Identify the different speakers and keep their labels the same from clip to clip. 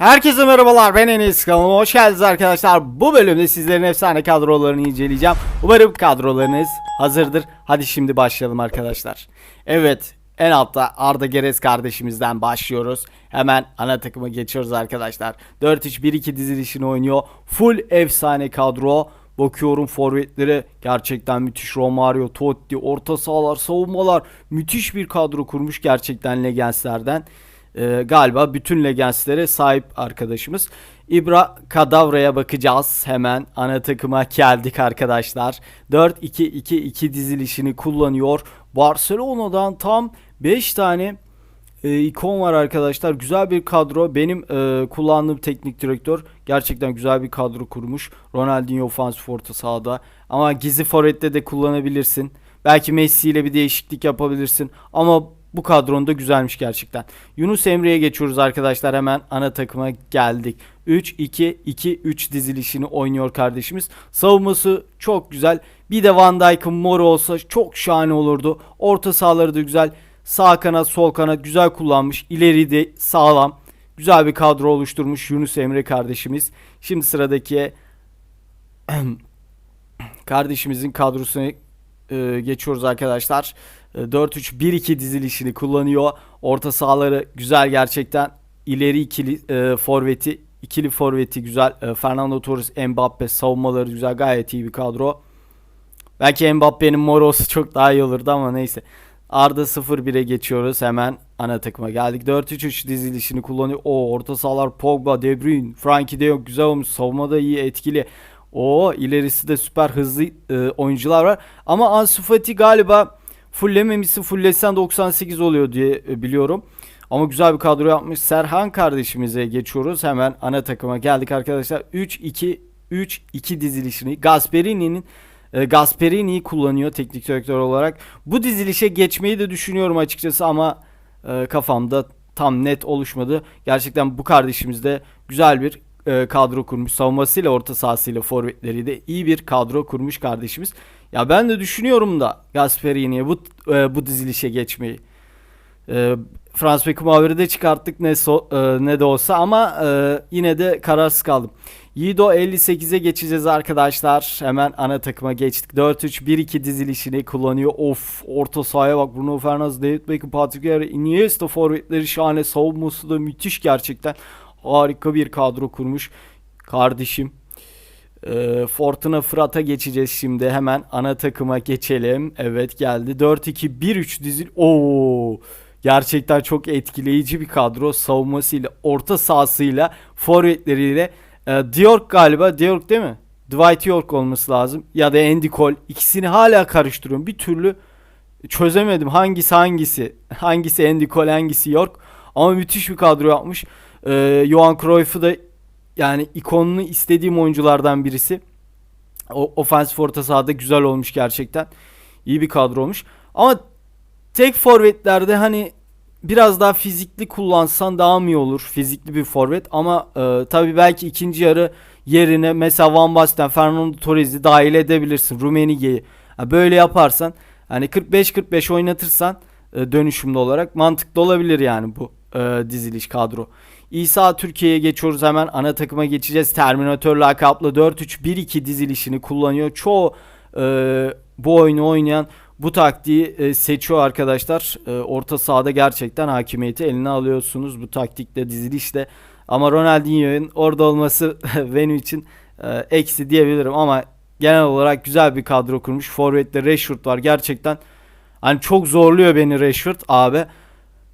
Speaker 1: Herkese merhabalar ben Enes kanalıma hoş geldiniz arkadaşlar. Bu bölümde sizlerin efsane kadrolarını inceleyeceğim. Umarım kadrolarınız hazırdır. Hadi şimdi başlayalım arkadaşlar. Evet en altta Arda Geres kardeşimizden başlıyoruz. Hemen ana takıma geçiyoruz arkadaşlar. 4-3-1-2 dizilişini oynuyor. Full efsane kadro. Bakıyorum forvetleri gerçekten müthiş. Romario, Totti, orta sahalar, savunmalar müthiş bir kadro kurmuş gerçekten Legenslerden. Ee, galiba bütün legenslere sahip arkadaşımız. İbra Kadavra'ya bakacağız. Hemen ana takıma geldik arkadaşlar. 4-2-2-2 dizilişini kullanıyor. Barcelona'dan tam 5 tane e, ikon var arkadaşlar. Güzel bir kadro. Benim e, kullandığım teknik direktör gerçekten güzel bir kadro kurmuş. Ronaldinho ofansif orta sahada. Ama gizli forvette de kullanabilirsin. Belki Messi ile bir değişiklik yapabilirsin. Ama bu kadronda güzelmiş gerçekten. Yunus Emre'ye geçiyoruz arkadaşlar. Hemen ana takıma geldik. 3-2-2-3 dizilişini oynuyor kardeşimiz. Savunması çok güzel. Bir de Van Dijk'ın mor olsa çok şahane olurdu. Orta sahaları da güzel. Sağ kanat sol kanat güzel kullanmış. İleri de sağlam. Güzel bir kadro oluşturmuş Yunus Emre kardeşimiz. Şimdi sıradaki kardeşimizin kadrosuna e, geçiyoruz arkadaşlar. E, 4-3-1-2 dizilişini kullanıyor. Orta sahaları güzel gerçekten. İleri ikili e, forveti, ikili forveti güzel. E, Fernando Torres, Mbappe savunmaları güzel. Gayet iyi bir kadro. Belki Mbappe'nin mor olsa çok daha iyi olurdu ama neyse. Arda 0-1'e geçiyoruz. Hemen ana takıma geldik. 4-3-3 dizilişini kullanıyor. O orta sahalar Pogba, De Bruyne, Frankie de Jong güzel olmuş. Savunmada iyi, etkili. O ilerisi de süper hızlı e, oyuncular var. Ama Ansu Fati galiba fulllememişsin. Fullesen 98 oluyor diye e, biliyorum. Ama güzel bir kadro yapmış. Serhan kardeşimize geçiyoruz. Hemen ana takıma geldik arkadaşlar. 3-2-3-2 dizilişini Gasperini'nin e, Gasperini'yi kullanıyor teknik direktör olarak. Bu dizilişe geçmeyi de düşünüyorum açıkçası ama e, kafamda tam net oluşmadı. Gerçekten bu kardeşimiz de güzel bir e, kadro kurmuş. Savunmasıyla orta sahasıyla forvetleriyle iyi bir kadro kurmuş kardeşimiz. Ya ben de düşünüyorum da Gasperini'ye bu e, bu dizilişe geçmeyi. E, Frans Beckenbauer'ı da çıkarttık ne so, e, ne de olsa ama e, yine de kararsız kaldım. Yiğido 58'e geçeceğiz arkadaşlar. Hemen ana takıma geçtik. 4-3-1-2 dizilişini kullanıyor. Of orta sahaya bak Bruno Fernandes, David Beckham, Patrick Vieira, Iniesta forvetleri şahane. Savunması da müthiş gerçekten. Harika bir kadro kurmuş kardeşim. Ee, Fortuna Fırat'a geçeceğiz şimdi. Hemen ana takıma geçelim. Evet geldi. 4-2-1-3 dizil. Oo! Gerçekten çok etkileyici bir kadro. Savunmasıyla, orta sahasıyla, forvetleriyle. Ee, Diork galiba. Diork değil mi? Dwight York olması lazım. Ya da Andy Cole. İkisini hala karıştırıyorum. Bir türlü çözemedim. Hangisi hangisi? Hangisi Andy Cole hangisi York? Ama müthiş bir kadro yapmış. Ee, Johan Cruyff'u da yani ikonunu istediğim oyunculardan birisi. O ofensif orta sahada güzel olmuş gerçekten. İyi bir kadro olmuş. Ama tek forvetlerde hani biraz daha fizikli kullansan daha mı iyi olur? Fizikli bir forvet ama e, tabii belki ikinci yarı yerine mesela Van Basten, Fernando Torres'i dahil edebilirsin. Rummenigge'yi. Ha, böyle yaparsan hani 45-45 oynatırsan e, dönüşümlü olarak mantıklı olabilir yani bu e, diziliş kadro. İsa Türkiye'ye geçiyoruz hemen ana takıma geçeceğiz. Terminator lakaplı 4-3-1-2 dizilişini kullanıyor. Çoğu e, bu oyunu oynayan bu taktiği e, seçiyor arkadaşlar. E, orta sahada gerçekten hakimiyeti eline alıyorsunuz bu taktikle dizilişle. Ama Ronaldinho'nun orada olması benim için e, eksi diyebilirim ama genel olarak güzel bir kadro kurmuş. Forvet'te Rashford var gerçekten. Hani çok zorluyor beni Rashford abi.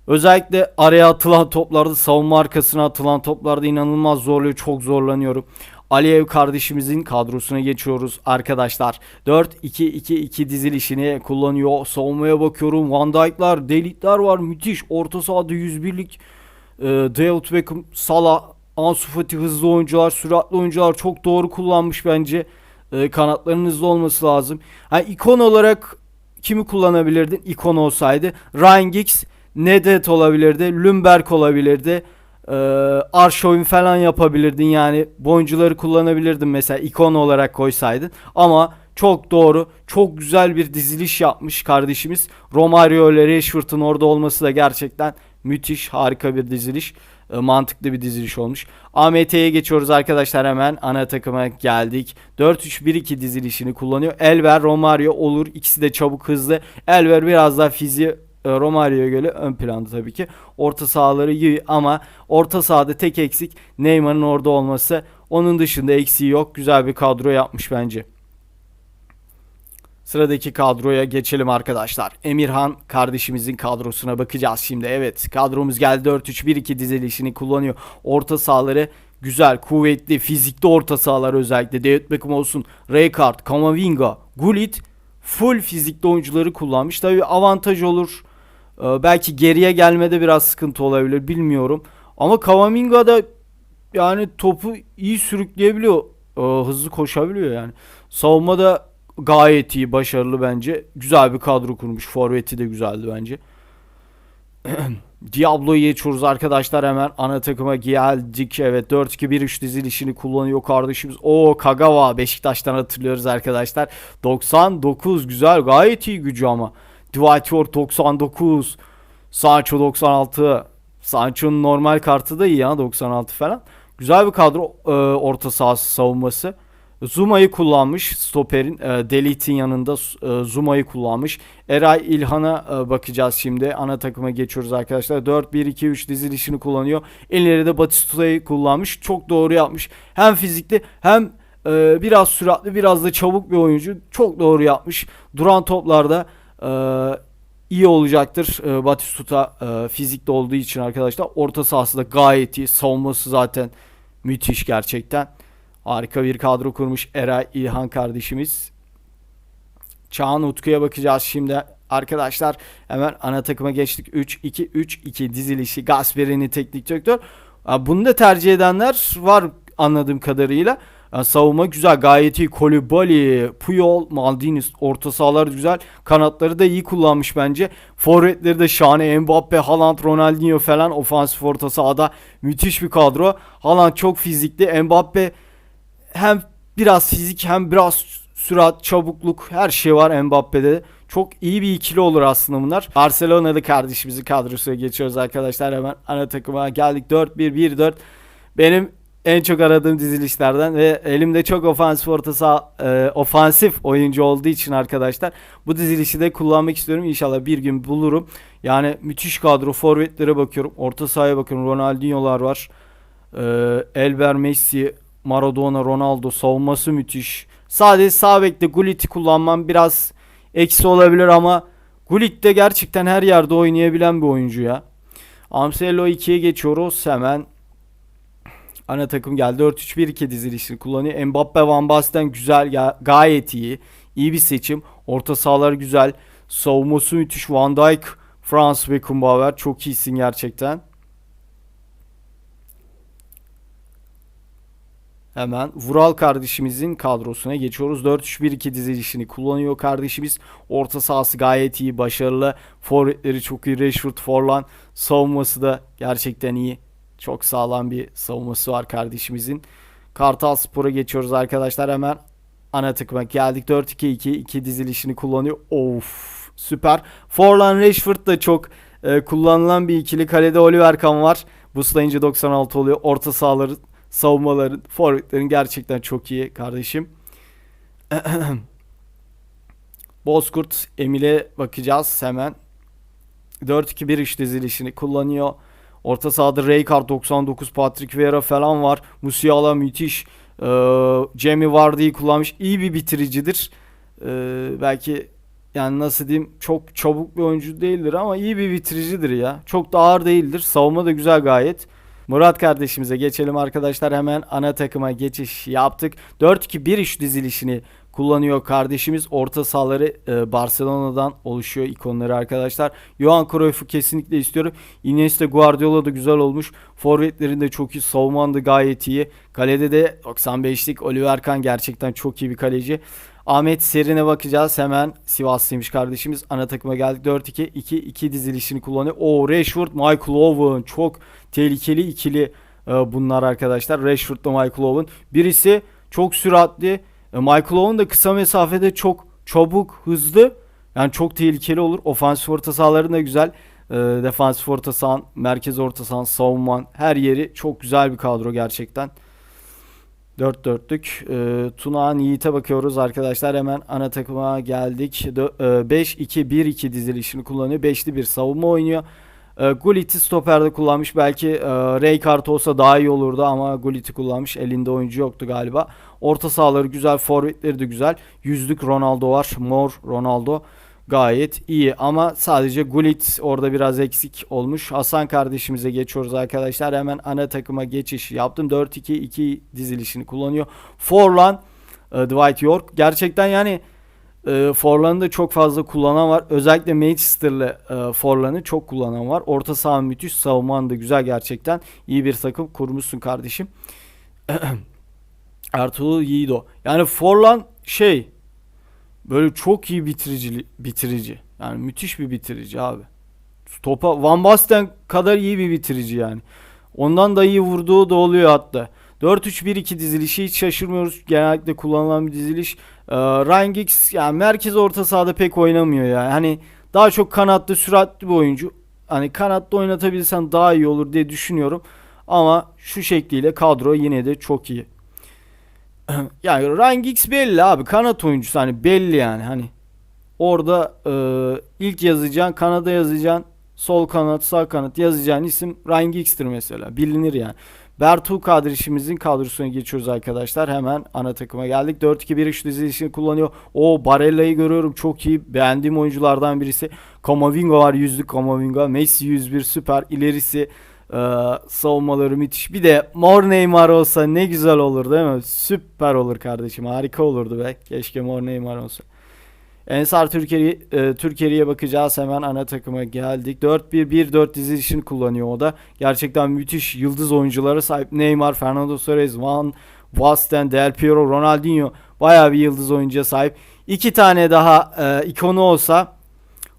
Speaker 1: Özellikle araya atılan toplarda savunma arkasına atılan toplarda inanılmaz zorluyor. Çok zorlanıyorum. Aliyev kardeşimizin kadrosuna geçiyoruz arkadaşlar. 4-2-2-2 dizilişini kullanıyor. Savunmaya bakıyorum. Van Dijk'lar, Delikler var. Müthiş. Orta sahada 101'lik e, David Beckham, Salah, Ansu Fati hızlı oyuncular, süratli oyuncular çok doğru kullanmış bence. E, kanatlarının hızlı olması lazım. Ha, ikon olarak kimi kullanabilirdin? İkon olsaydı. Ryan Giggs, Nedet olabilirdi. Lundberg olabilirdi. Ee, Arşovin falan yapabilirdin yani. Bu oyuncuları kullanabilirdin mesela ikon olarak koysaydın. Ama çok doğru. Çok güzel bir diziliş yapmış kardeşimiz. Romario ile Rashford'un orada olması da gerçekten müthiş. Harika bir diziliş. e, mantıklı bir diziliş olmuş. AMT'ye geçiyoruz arkadaşlar hemen ana takıma geldik. 4-3-1-2 dizilişini kullanıyor. Elver, Romario olur. İkisi de çabuk hızlı. Elver biraz daha fiziği Romario'ya göre ön planda tabii ki. Orta sahaları iyi ama orta sahada tek eksik Neymar'ın orada olması. Onun dışında eksiği yok. Güzel bir kadro yapmış bence. Sıradaki kadroya geçelim arkadaşlar. Emirhan kardeşimizin kadrosuna bakacağız şimdi. Evet kadromuz geldi 4-3-1-2 dizilişini kullanıyor. Orta sahaları güzel, kuvvetli, fizikli orta sahalar özellikle. David Beckham olsun, Rijkaard, Kamavinga, Gullit full fizikli oyuncuları kullanmış. Tabii avantaj olur. Ee, belki geriye gelmede biraz sıkıntı olabilir bilmiyorum. Ama Kamavinga da yani topu iyi sürükleyebiliyor. Ee, hızlı koşabiliyor yani. Savunmada gayet iyi, başarılı bence. Güzel bir kadro kurmuş. Forvet'i de güzeldi bence. Diablo'yu geçiyoruz arkadaşlar hemen ana takıma geldik. Evet 4-2-1-3 dizilişini kullanıyor kardeşimiz. O Kagawa Beşiktaş'tan hatırlıyoruz arkadaşlar. 99 güzel gayet iyi gücü ama. York 99. Sancho 96. Sancho'nun normal kartı da iyi ya 96 falan. Güzel bir kadro e, orta sahası savunması. Zuma'yı kullanmış stoperin e, Delit'in yanında e, Zuma'yı kullanmış. Eray İlhan'a e, bakacağız şimdi. Ana takıma geçiyoruz arkadaşlar. 4-1-2-3 dizilişini kullanıyor. İleride Batistuta'yı kullanmış. Çok doğru yapmış. Hem fizikli hem e, biraz süratli biraz da çabuk bir oyuncu. Çok doğru yapmış. Duran toplarda e, iyi olacaktır. E, Batistuta e, fizikli olduğu için arkadaşlar. Orta sahası da gayet iyi. Savunması zaten müthiş gerçekten. Harika bir kadro kurmuş Eray İlhan kardeşimiz. Çağan Utku'ya bakacağız şimdi. Arkadaşlar hemen ana takıma geçtik. 3-2-3-2 dizilişi Gasperi'nin teknik direktör. Bunu da tercih edenler var anladığım kadarıyla. Savunma güzel gayet iyi. Kolibali, Puyol, Maldini orta sahalar güzel. Kanatları da iyi kullanmış bence. Forvetleri de şahane. Mbappe, Haaland, Ronaldinho falan ofansif orta sahada müthiş bir kadro. Haaland çok fizikli. Mbappe hem biraz fizik hem biraz sürat, çabukluk her şey var Mbappe'de. Çok iyi bir ikili olur aslında bunlar. Barcelona'lı kardeşimizi kadrosuna geçiyoruz arkadaşlar. Hemen ana takıma geldik. 4-1-1-4. Benim en çok aradığım dizilişlerden ve elimde çok ofansif orta saha, e, ofansif oyuncu olduğu için arkadaşlar bu dizilişi de kullanmak istiyorum. İnşallah bir gün bulurum. Yani müthiş kadro. Forvetlere bakıyorum. Orta sahaya bakıyorum. Ronaldinho'lar var. E, Elber Messi, Maradona, Ronaldo savunması müthiş. Sadece sağ bekte Gullit'i kullanmam biraz eksi olabilir ama Gullit de gerçekten her yerde oynayabilen bir oyuncu ya. Amselo 2'ye geçiyoruz hemen. Ana takım geldi. 4-3-1-2 dizilişini kullanıyor. Mbappe Van Basten güzel gayet iyi. İyi bir seçim. Orta sahalar güzel. Savunması müthiş. Van Dijk, Franz Beckenbauer çok iyisin gerçekten. Hemen Vural kardeşimizin kadrosuna geçiyoruz. 4-3-1-2 dizilişini kullanıyor kardeşimiz. Orta sahası gayet iyi, başarılı. Forvetleri çok iyi. Rashford, Forlan. Savunması da gerçekten iyi. Çok sağlam bir savunması var kardeşimizin. Kartal Spor'a geçiyoruz arkadaşlar. Hemen ana takıma geldik. 4-2-2-2 dizilişini kullanıyor. Of süper. Forlan Rashford da çok e, kullanılan bir ikili. Kalede Oliver Kahn var. Buslayınca 96 oluyor. Orta sahaları savunmaların, forvetlerin gerçekten çok iyi kardeşim. Bozkurt Emil'e bakacağız hemen. 4-2-1 dizilişini kullanıyor. Orta sahada Rijkaard 99, Patrick Vieira falan var. Musiala müthiş. Ee, Jamie Vardy'yi kullanmış. İyi bir bitiricidir. Ee, belki yani nasıl diyeyim çok çabuk bir oyuncu değildir ama iyi bir bitiricidir ya. Çok da ağır değildir. Savunma da güzel gayet. Murat kardeşimize geçelim arkadaşlar. Hemen ana takıma geçiş yaptık. 4-2-1-3 dizilişini kullanıyor kardeşimiz. Orta sahaları e, Barcelona'dan oluşuyor ikonları arkadaşlar. Johan Cruyff'u kesinlikle istiyorum. Iniesta Guardiola da güzel olmuş. Forvetlerin de çok iyi. Savunman gayet iyi. Kalede de 95'lik Oliver Kahn gerçekten çok iyi bir kaleci. Ahmet Serin'e bakacağız. Hemen Sivaslıymış kardeşimiz. Ana takıma geldik. 4-2-2-2 dizilişini kullanıyor. O Rashford, Michael Owen çok tehlikeli ikili e, bunlar arkadaşlar. Rashford ile Michael Owen. Birisi çok süratli. E, Michael Owen da kısa mesafede çok çabuk, hızlı. Yani çok tehlikeli olur. Ofansif orta sahaların da güzel. e, defansif orta sahan, merkez orta sahan, savunman her yeri çok güzel bir kadro gerçekten. Dört dörtlük. E, Tunağan Yiğit'e bakıyoruz arkadaşlar. Hemen ana takıma geldik. Dö- e, 5-2-1-2 dizilişini kullanıyor. Beşli bir savunma oynuyor. E, Gullit'i stoperde kullanmış. Belki e, Rijkaard olsa daha iyi olurdu ama Gullit'i kullanmış. Elinde oyuncu yoktu galiba. Orta sahaları güzel, forvetleri de güzel. Yüzlük Ronaldo var. Mor Ronaldo gayet iyi ama sadece Gullit orada biraz eksik olmuş. Hasan kardeşimize geçiyoruz arkadaşlar. Hemen ana takıma geçiş yaptım. 4-2-2 dizilişini kullanıyor. Forlan, e, Dwight York. Gerçekten yani e, Forlan'ı da çok fazla kullanan var. Özellikle Manchester'lı e, Forlan'ı çok kullanan var. Orta saha müthiş, savunman da güzel gerçekten. İyi bir takım kurmuşsun kardeşim. Ertuğrul Yiğido. Yani Forlan şey böyle çok iyi bitirici bitirici. Yani müthiş bir bitirici abi. Topa Van Basten kadar iyi bir bitirici yani. Ondan da iyi vurduğu da oluyor hatta. 4-3-1-2 dizilişi hiç şaşırmıyoruz. Genellikle kullanılan bir diziliş. Ee, Ryan Giggs yani merkez orta sahada pek oynamıyor yani. Hani daha çok kanatlı süratli bir oyuncu. Hani kanatta oynatabilsen daha iyi olur diye düşünüyorum. Ama şu şekliyle kadro yine de çok iyi. yani Ryan Giggs belli abi. Kanat oyuncusu hani belli yani. Hani orada e, ilk yazacağın kanada yazacağın sol kanat sağ kanat yazacağın isim Ryan Giggs'tir mesela. Bilinir yani. Bertu kardeşimizin kadrosuna geçiyoruz arkadaşlar. Hemen ana takıma geldik. 4-2-1-3 dizilişini kullanıyor. O Barella'yı görüyorum. Çok iyi. Beğendiğim oyunculardan birisi. Kamavinga var. Yüzlük Kamavinga. Messi 101 süper. İlerisi ee, savunmaları müthiş. Bir de Mor Neymar olsa ne güzel olur değil mi? Süper olur kardeşim. Harika olurdu be. Keşke Mor Neymar olsa. Ensar Türkiye e, Türkiye'ye bakacağız. Hemen ana takıma geldik. 4-1-1-4 dizilişini kullanıyor o da. Gerçekten müthiş yıldız oyunculara sahip. Neymar, Fernando Torres, Van Basten, Del Piero, Ronaldinho bayağı bir yıldız oyuncuya sahip. İki tane daha e, ikonu olsa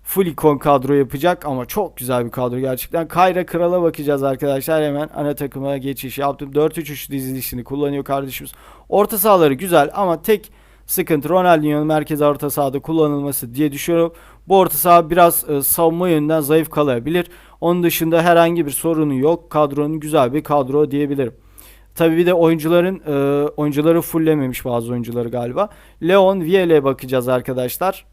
Speaker 1: full ikon kadro yapacak ama çok güzel bir kadro gerçekten. Kayra Kral'a bakacağız arkadaşlar. Hemen ana takıma geçiş yaptım. 4-3-3 dizilişini kullanıyor kardeşimiz. Orta sahaları güzel ama tek sıkıntı Ronaldinho'nun merkez orta sahada kullanılması diye düşünüyorum. Bu orta saha biraz e, savunma yönünden zayıf kalabilir. Onun dışında herhangi bir sorunu yok. Kadronun güzel bir kadro diyebilirim. Tabii bir de oyuncuların e, oyuncuları fulllememiş bazı oyuncuları galiba. Leon Viel'e bakacağız arkadaşlar.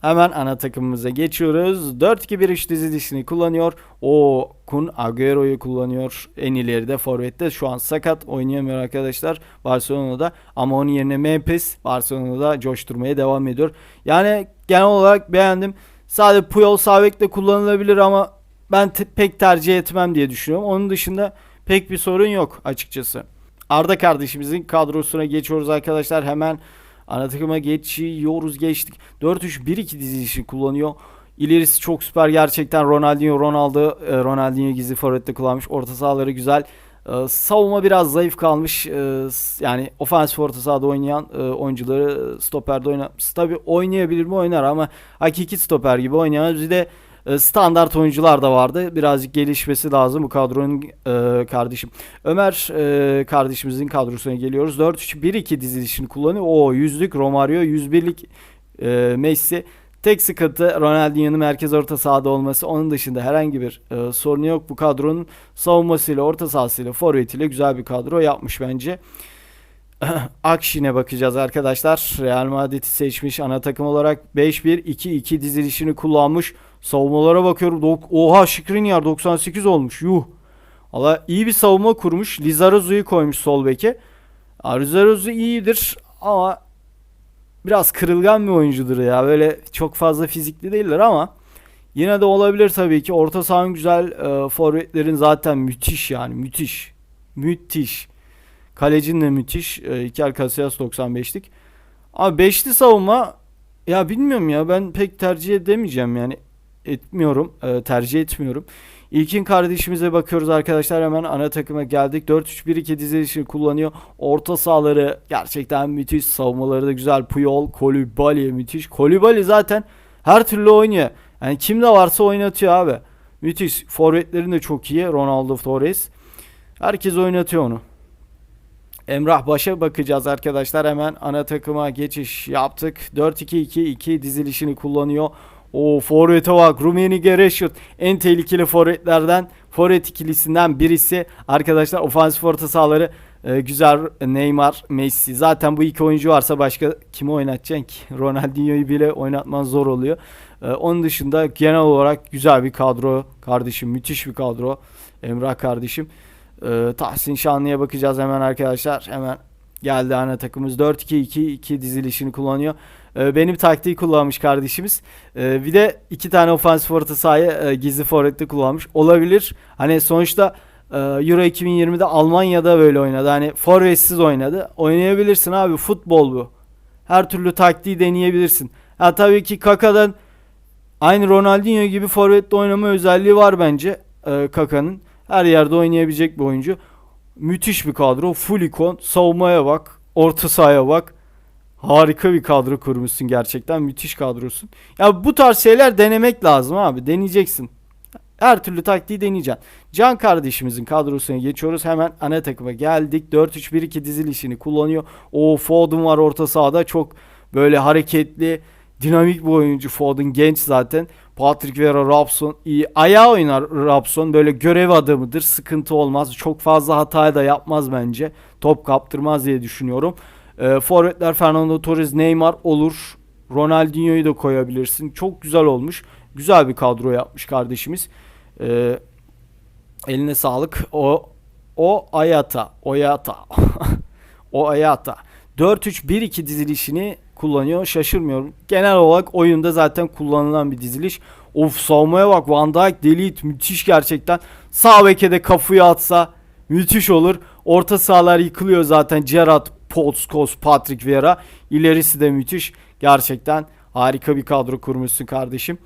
Speaker 1: Hemen ana takımımıza geçiyoruz. 4-2-1-3 dizilişini kullanıyor. O Kun Agüero'yu kullanıyor. En ileride forvette şu an sakat oynayamıyor arkadaşlar Barcelona'da. Ama onun yerine Memphis Barcelona'da coşturmaya devam ediyor. Yani genel olarak beğendim. Sadece Puyol Savek'te kullanılabilir ama ben te- pek tercih etmem diye düşünüyorum. Onun dışında pek bir sorun yok açıkçası. Arda kardeşimizin kadrosuna geçiyoruz arkadaşlar. Hemen Ana takıma geçiyoruz geçtik. 4-3-1-2 dizilişi kullanıyor. İlerisi çok süper gerçekten Ronaldinho, Ronaldo, e, Ronaldinho gizli forvette kullanmış. Orta sahaları güzel. E, savunma biraz zayıf kalmış. E, yani ofansif orta sahada oynayan e, oyuncuları stoperde oynamış. Tabi oynayabilir mi oynar ama hakiki stoper gibi oynayan bir de standart oyuncular da vardı. Birazcık gelişmesi lazım bu kadronun e, kardeşim. Ömer e, kardeşimizin kadrosuna geliyoruz. 4-3-1-2 dizilişini kullanıyor. O yüzlük Romario, 101'lik e, Messi. Tek sıkıntı Ronaldinho'nun merkez orta sahada olması. Onun dışında herhangi bir e, sorunu yok. Bu kadronun savunmasıyla, orta sahasıyla, forvetiyle güzel bir kadro yapmış bence. Akşin'e bakacağız arkadaşlar. Real Madrid'i seçmiş ana takım olarak 5-1-2-2 dizilişini kullanmış. Savunmalara bakıyorum. Oha Skriniar 98 olmuş. Yuh. Valla iyi bir savunma kurmuş. Lizarazu'yu koymuş sol beke. Lizarazu iyidir ama biraz kırılgan bir oyuncudur ya. Böyle çok fazla fizikli değiller ama yine de olabilir tabii ki. Orta sahanın güzel e, forvetlerin zaten müthiş yani müthiş. Müthiş. Kalecin de müthiş. E, Iker Casillas 95'lik. Ama beşli savunma ya bilmiyorum ya ben pek tercih edemeyeceğim yani etmiyorum. E, tercih etmiyorum. İlkin kardeşimize bakıyoruz arkadaşlar. Hemen ana takıma geldik. 4-3-1-2 dizilişini kullanıyor. Orta sahaları gerçekten müthiş. Savunmaları da güzel. Puyol, Kolibali müthiş. Kolibali zaten her türlü oynuyor. Yani kimde varsa oynatıyor abi. Müthiş. Forvetlerin de çok iyi. Ronaldo Torres. Herkes oynatıyor onu. Emrah Baş'a bakacağız arkadaşlar. Hemen ana takıma geçiş yaptık. 4-2-2-2 dizilişini kullanıyor. O forvete bak. Rummenigge Rashford en tehlikeli forvetlerden forvet ikilisinden birisi. Arkadaşlar ofansif orta sahaları e, güzel Neymar, Messi. Zaten bu iki oyuncu varsa başka kimi oynatacaksın ki? Ronaldinho'yu bile oynatman zor oluyor. E, onun dışında genel olarak güzel bir kadro kardeşim. Müthiş bir kadro. Emrah kardeşim. E, Tahsin Şanlı'ya bakacağız hemen arkadaşlar. Hemen geldi ana takımımız 4-2-2-2 dizilişini kullanıyor. E, benim taktiği kullanmış kardeşimiz. E, bir de iki tane ofansif orta sahaya e, gizli forvette kullanmış. Olabilir. Hani sonuçta e, Euro 2020'de Almanya'da böyle oynadı. Hani forvetsiz oynadı. Oynayabilirsin abi. Futbol bu. Her türlü taktiği deneyebilirsin. Ha tabii ki Kaka'dan aynı Ronaldinho gibi forvette oynama özelliği var bence e, Kaka'nın. Her yerde oynayabilecek bir oyuncu. Müthiş bir kadro. Full ikon. Savunmaya bak. Orta sahaya bak. Harika bir kadro kurmuşsun gerçekten. Müthiş kadrosun. Ya bu tarz şeyler denemek lazım abi. Deneyeceksin. Her türlü taktiği deneyeceksin. Can kardeşimizin kadrosuna geçiyoruz. Hemen ana takıma geldik. 4-3-1-2 dizilişini kullanıyor. O Foden var orta sahada. Çok böyle hareketli, dinamik bir oyuncu Foden. Genç zaten. Patrick Vieira, Robson iyi. Ayağı oynar Robson. Böyle görev adamıdır. Sıkıntı olmaz. Çok fazla hata da yapmaz bence. Top kaptırmaz diye düşünüyorum. E, Forvetler Fernando Torres, Neymar olur. Ronaldinho'yu da koyabilirsin. Çok güzel olmuş. Güzel bir kadro yapmış kardeşimiz. E, eline sağlık. O o Ayata, Oyata. o Ayata. 4-3-1-2 dizilişini kullanıyor. Şaşırmıyorum. Genel olarak oyunda zaten kullanılan bir diziliş. Of savunmaya bak. Van Dijk, Delete müthiş gerçekten. Sağ beke de kafayı atsa müthiş olur. Orta sahalar yıkılıyor zaten. Gerrard, Podskos, Patrick Vieira. İlerisi de müthiş. Gerçekten harika bir kadro kurmuşsun kardeşim.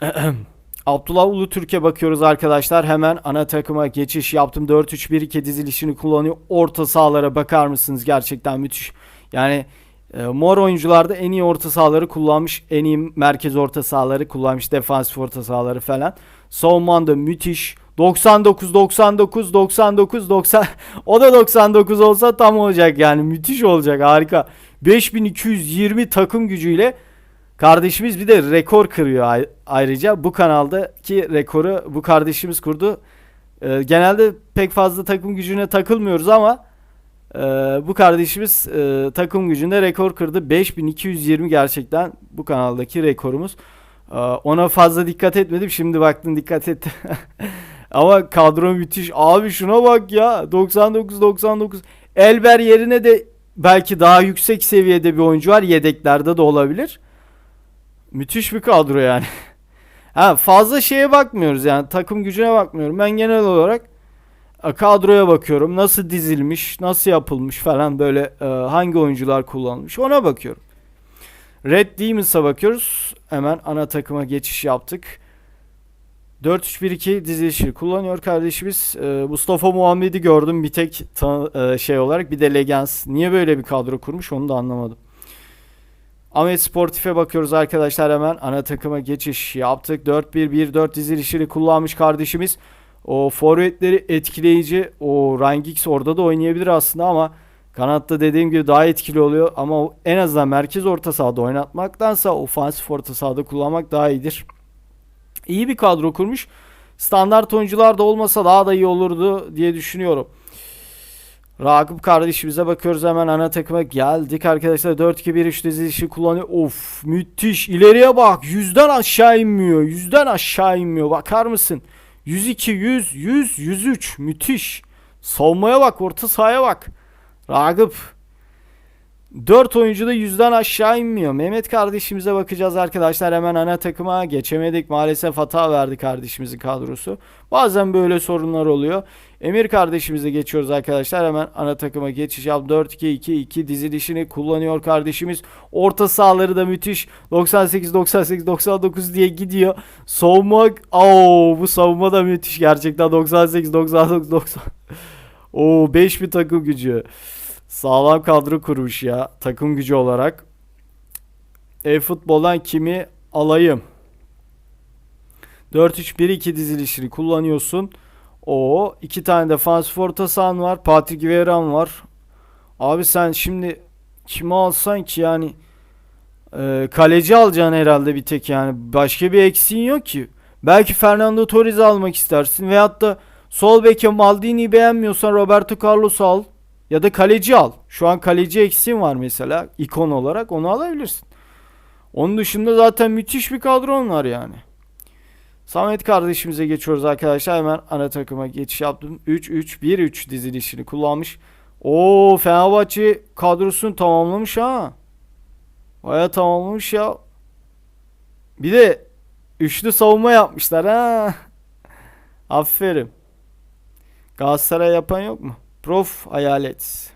Speaker 1: Abdullah Ulu Türkiye bakıyoruz arkadaşlar. Hemen ana takıma geçiş yaptım. 4-3-1-2 dizilişini kullanıyor. Orta sahalara bakar mısınız? Gerçekten müthiş. Yani e, mor oyuncularda en iyi orta sahaları kullanmış. En iyi merkez orta sahaları kullanmış. Defansif orta sahaları falan. Savunman da müthiş. 99 99 99 90 o da 99 olsa tam olacak yani müthiş olacak harika. 5220 takım gücüyle kardeşimiz bir de rekor kırıyor ay- ayrıca. Bu kanaldaki rekoru bu kardeşimiz kurdu. Ee, genelde pek fazla takım gücüne takılmıyoruz ama e, bu kardeşimiz e, takım gücünde rekor kırdı. 5220 gerçekten bu kanaldaki rekorumuz. Ee, ona fazla dikkat etmedim. Şimdi baktın dikkat ettim Ama kadro müthiş. Abi şuna bak ya. 99 99. Elber yerine de belki daha yüksek seviyede bir oyuncu var. Yedeklerde de olabilir. Müthiş bir kadro yani. ha fazla şeye bakmıyoruz yani takım gücüne bakmıyorum. Ben genel olarak e, kadroya bakıyorum. Nasıl dizilmiş, nasıl yapılmış falan böyle e, hangi oyuncular kullanılmış ona bakıyorum. Red Demons'a bakıyoruz. Hemen ana takıma geçiş yaptık. 4-3-1-2 dizilişi kullanıyor kardeşimiz. Ee, Mustafa Muhammed'i gördüm bir tek e, şey olarak. Bir de Legends. Niye böyle bir kadro kurmuş onu da anlamadım. Ahmet Sportif'e bakıyoruz arkadaşlar hemen. Ana takıma geçiş yaptık. 4-1-1-4 dizilişini kullanmış kardeşimiz. O forvetleri etkileyici. O Rangix orada da oynayabilir aslında ama kanatta dediğim gibi daha etkili oluyor. Ama en azından merkez orta sahada oynatmaktansa ofansif orta sahada kullanmak daha iyidir. İyi bir kadro kurmuş. Standart oyuncular da olmasa daha da iyi olurdu diye düşünüyorum. Ragıp kardeşimize bakıyoruz hemen ana takıma geldik arkadaşlar 4-2-1-3 dizilişi kullanıyor. Of müthiş ileriye bak yüzden aşağı inmiyor yüzden aşağı inmiyor bakar mısın? 102 100 100 103 müthiş. Savunmaya bak orta sahaya bak. Ragıp 4 oyuncu da yüzden aşağı inmiyor. Mehmet kardeşimize bakacağız arkadaşlar. Hemen ana takıma geçemedik. Maalesef hata verdi kardeşimizin kadrosu. Bazen böyle sorunlar oluyor. Emir kardeşimize geçiyoruz arkadaşlar. Hemen ana takıma geçiş yap. 4-2-2-2 dizilişini kullanıyor kardeşimiz. Orta sahaları da müthiş. 98 98 99 diye gidiyor. Savunma Oo bu savunma da müthiş gerçekten 98 99 90. Oo 5000 takım gücü. Sağlam kadro kurmuş ya takım gücü olarak. E-futboldan kimi alayım? 4-3-1-2 dizilişini kullanıyorsun. O iki tane defans orta sahan var. Patrick Vieira'm var. Abi sen şimdi kimi alsan ki yani e, kaleci alacaksın herhalde bir tek yani. Başka bir eksiğin yok ki. Belki Fernando Torres'i almak istersin veyahut da sol beke Maldini'yi beğenmiyorsan Roberto Carlos'u al ya da kaleci al. Şu an kaleci eksiğin var mesela ikon olarak onu alabilirsin. Onun dışında zaten müthiş bir kadron var yani. Samet kardeşimize geçiyoruz arkadaşlar. Hemen ana takıma geçiş yaptım. 3-3-1-3 dizilişini kullanmış. Oo Fenerbahçe kadrosunu tamamlamış ha. Baya tamamlamış ya. Bir de üçlü savunma yapmışlar ha. Aferin. Galatasaray yapan yok mu? Prof hayalet.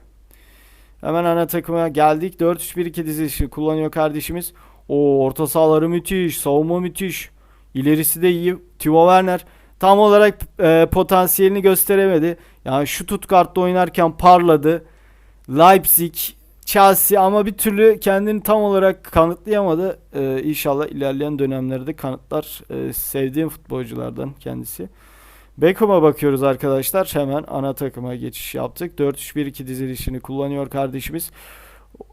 Speaker 1: Hemen ana takıma geldik. 4-3-1-2 dizilişini kullanıyor kardeşimiz. O orta sahaları müthiş. Savunma müthiş. İlerisi de iyi. Timo Werner tam olarak e, potansiyelini gösteremedi. Yani şu Stuttgart'ta oynarken parladı. Leipzig, Chelsea ama bir türlü kendini tam olarak kanıtlayamadı. E, inşallah ilerleyen dönemlerde kanıtlar. E, sevdiğim futbolculardan kendisi. Beckham'a bakıyoruz arkadaşlar. Hemen ana takıma geçiş yaptık. 4-3-1-2 dizilişini kullanıyor kardeşimiz.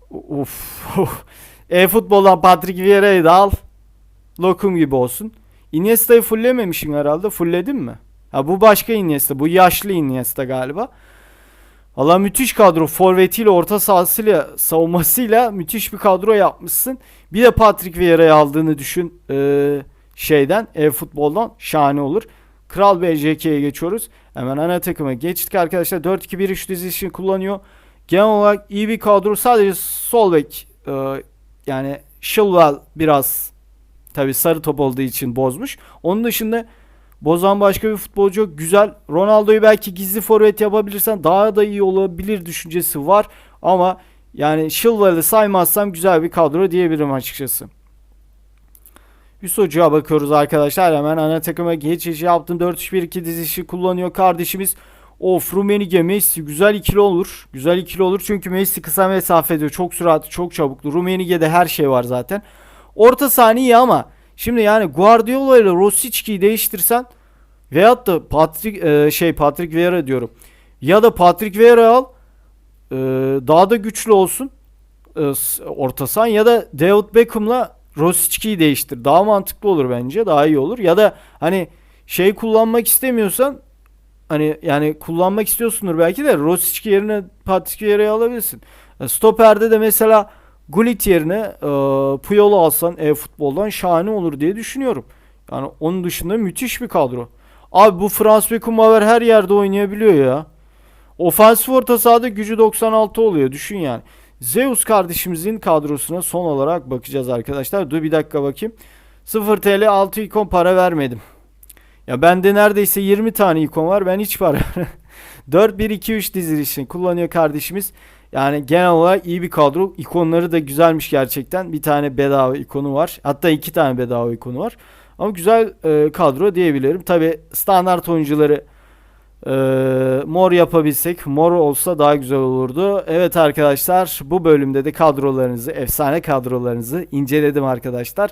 Speaker 1: Uf. E-futboldan Patrick Vieira'yı da al. Lokum gibi olsun. Iniesta'yı fulllememişsin herhalde. Fullledin mi? Ha bu başka Iniesta. Bu yaşlı Iniesta galiba. Valla müthiş kadro. Forvetiyle, orta sahasıyla, savunmasıyla müthiş bir kadro yapmışsın. Bir de Patrick Vieira'yı aldığını düşün ee, şeyden, e-futboldan. Şahane olur. Kral BJK'ye geçiyoruz. Hemen ana takıma geçtik arkadaşlar. 4-2-1-3 dizilişini kullanıyor. Genel olarak iyi bir kadro. Sadece sol bek e, yani Chilwell biraz tabi sarı top olduğu için bozmuş. Onun dışında bozan başka bir futbolcu yok. Güzel. Ronaldo'yu belki gizli forvet yapabilirsen daha da iyi olabilir düşüncesi var. Ama yani Chilwell'ı saymazsam güzel bir kadro diyebilirim açıkçası. Hüsocuğa bakıyoruz arkadaşlar. Hemen ana takıma geçiş yaptım. 4-3-1-2 dizisi kullanıyor kardeşimiz. Of Rumenige Messi güzel ikili olur. Güzel ikili olur çünkü Messi kısa mesafe ediyor. Çok süratli, çok çabuklu. Rumenige'de her şey var zaten. Orta sahne iyi ama şimdi yani Guardiola ile Rosicki'yi değiştirsen veyahut da Patrick e, şey Patrick Vieira diyorum. Ya da Patrick Vieira al. e, daha da güçlü olsun. E, orta sahan ya da David Beckham'la Rosicki'yi değiştir. Daha mantıklı olur bence. Daha iyi olur. Ya da hani şey kullanmak istemiyorsan hani yani kullanmak istiyorsundur belki de Rosicki yerine Patrick Vieira'yı alabilirsin. E, Stoper'de de mesela Gullit yerine e, Puyol'u alsan e-futboldan şahane olur diye düşünüyorum. Yani onun dışında müthiş bir kadro. Abi bu Frans Beckenbauer her yerde oynayabiliyor ya. Ofansif orta sahada gücü 96 oluyor düşün yani. Zeus kardeşimizin kadrosuna son olarak bakacağız arkadaşlar. Dur bir dakika bakayım. 0 TL 6 ikon para vermedim. Ya bende neredeyse 20 tane ikon var. Ben hiç para 4-1-2-3 dizilişini kullanıyor kardeşimiz. Yani genel olarak iyi bir kadro. İkonları da güzelmiş gerçekten. Bir tane bedava ikonu var. Hatta iki tane bedava ikonu var. Ama güzel e, kadro diyebilirim. Tabi standart oyuncuları e, mor yapabilsek mor olsa daha güzel olurdu. Evet arkadaşlar bu bölümde de kadrolarınızı efsane kadrolarınızı inceledim arkadaşlar.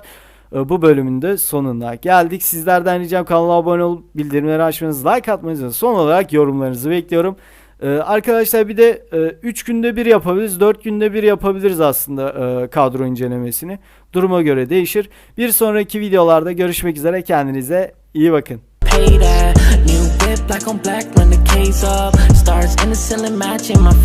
Speaker 1: E, bu bölümün de sonuna geldik. Sizlerden ricam kanala abone olup bildirimleri açmanızı, like atmanızı, son olarak yorumlarınızı bekliyorum. Ee, arkadaşlar bir de 3 günde bir yapabiliriz, 4 günde bir yapabiliriz aslında e, kadro incelemesini. Duruma göre değişir. Bir sonraki videolarda görüşmek üzere. Kendinize iyi bakın.
Speaker 2: pay that. New whip, black on black, run the case up. Stars in the ceiling, matching my